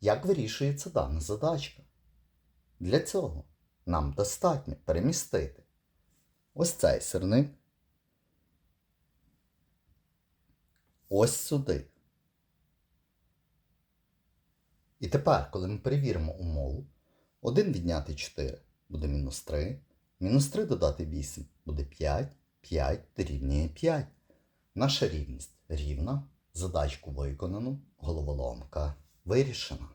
Як вирішується дана задачка? Для цього нам достатньо перемістити ось цей сирник ось сюди. І тепер, коли ми перевіримо умову, 1 відняти 4 буде мінус 3, мінус 3 додати 8 буде 5, 5 дорівнює 5. Наша рівність рівна, задачку виконано, головоломка вирішена.